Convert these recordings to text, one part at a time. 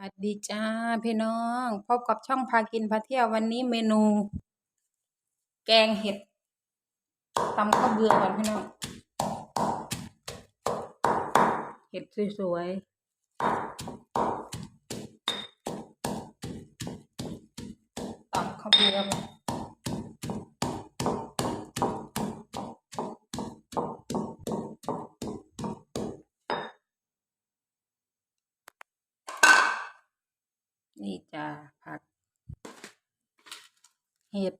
สวัสดีจ้าพี่น้อง พบกับช่องพากินพาเที่ยววันนี้เมนู แกงเห็ดตำข้าวเบื่อก่อนพี่น้อง เห็ดสวยๆตำข้าวเบื่อก่อนนี่จ้าผัก เห็ด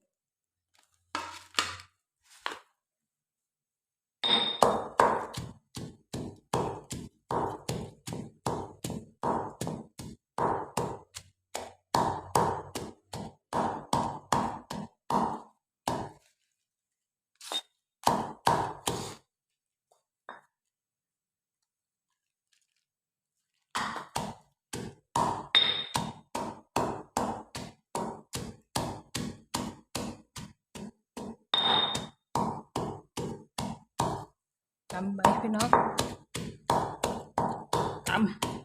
ตำไปพี่น้องตำ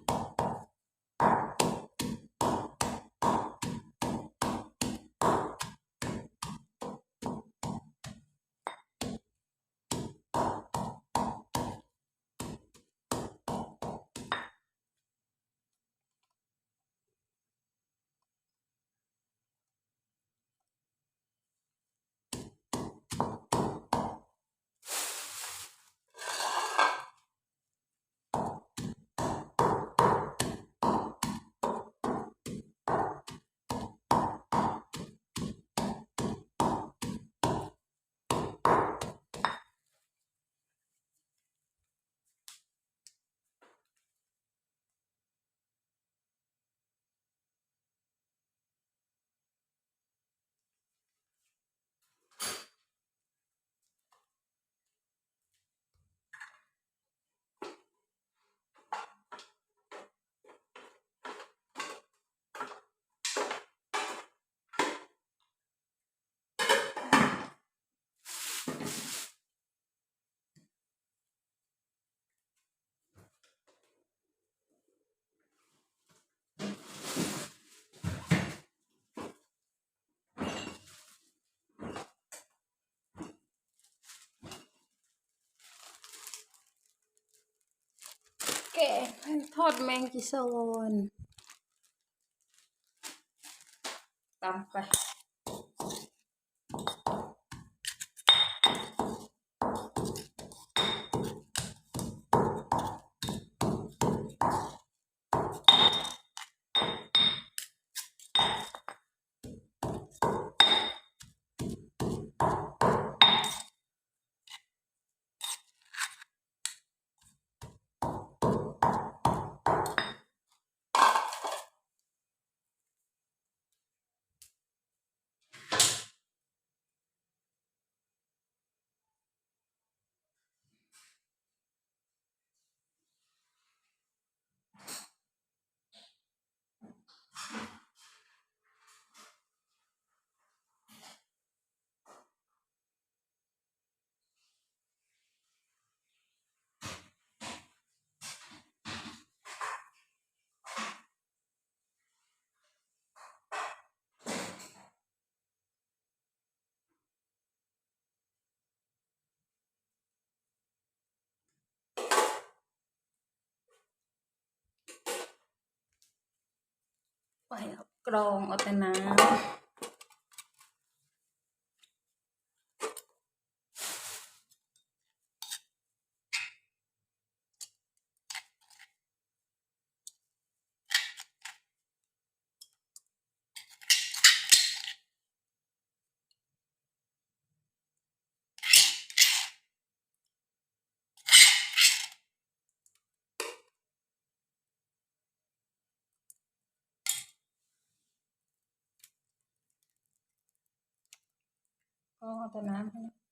แกงทอดแมงกิโซนตำไป ไปเอากรองเอาแต่น้ำ กรองเอ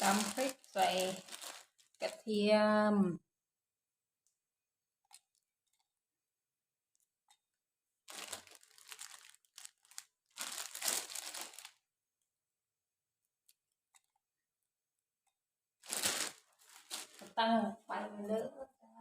ต่น้ำพี่น้องตำพริกใส่กระเทียมตั้งไฟเลยจ้า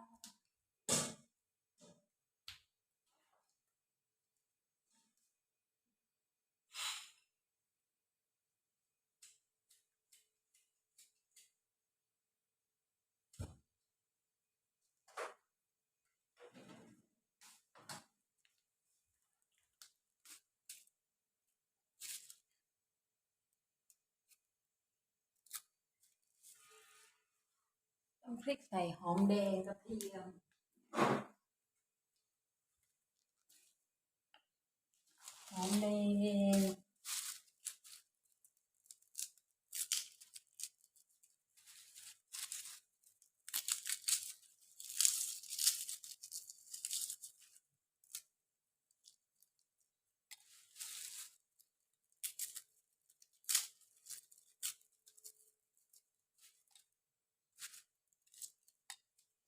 ต้อง พริกใส่หอมแดงกระเทียมหอมแดง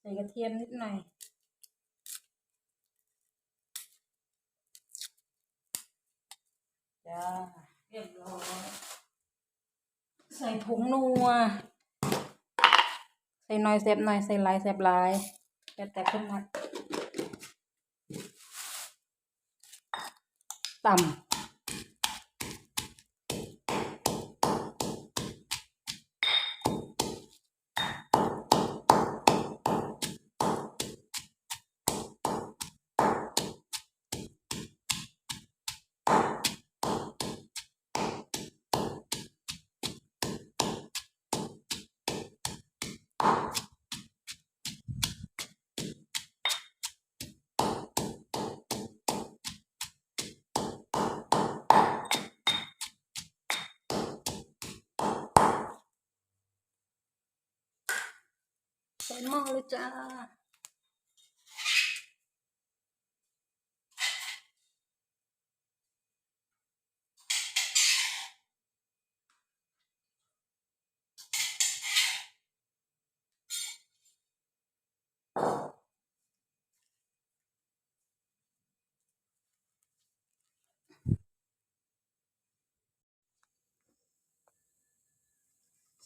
ใส่กระเทียมนิดหน่อย จ้า เรียบร้อย ใส่ผงนัว ใส่หน่อยเสบหน่อย ใส่หลายเสบหลายแต่แต่คนมักต่ำ หม้อเลยจ้า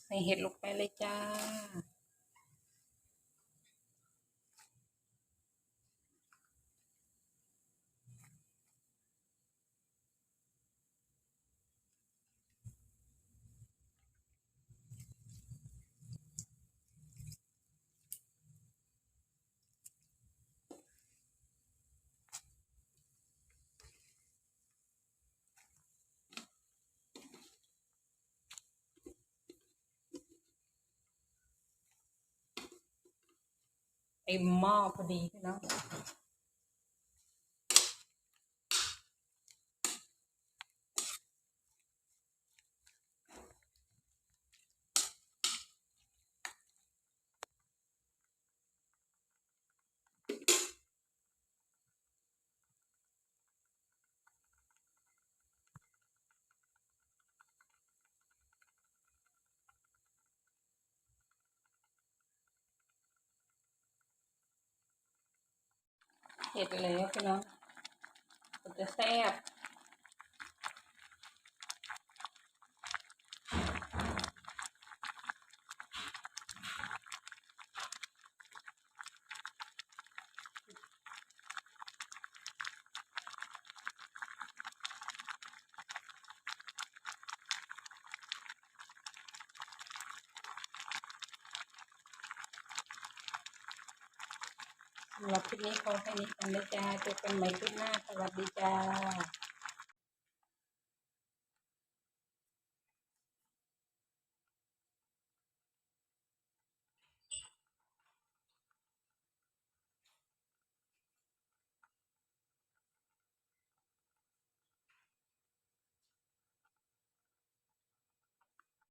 ใส่เห็ดลงไปเลยจ้า เต็มหม้อพอดีพี่น้อง เห็ดแล้วพี่น้องมันจะแซ่บำหรับคลิปนี้ขอแค่นี้กันนะจ้าเจอกันใหม่คลิปหน้า สวัสดีจ้า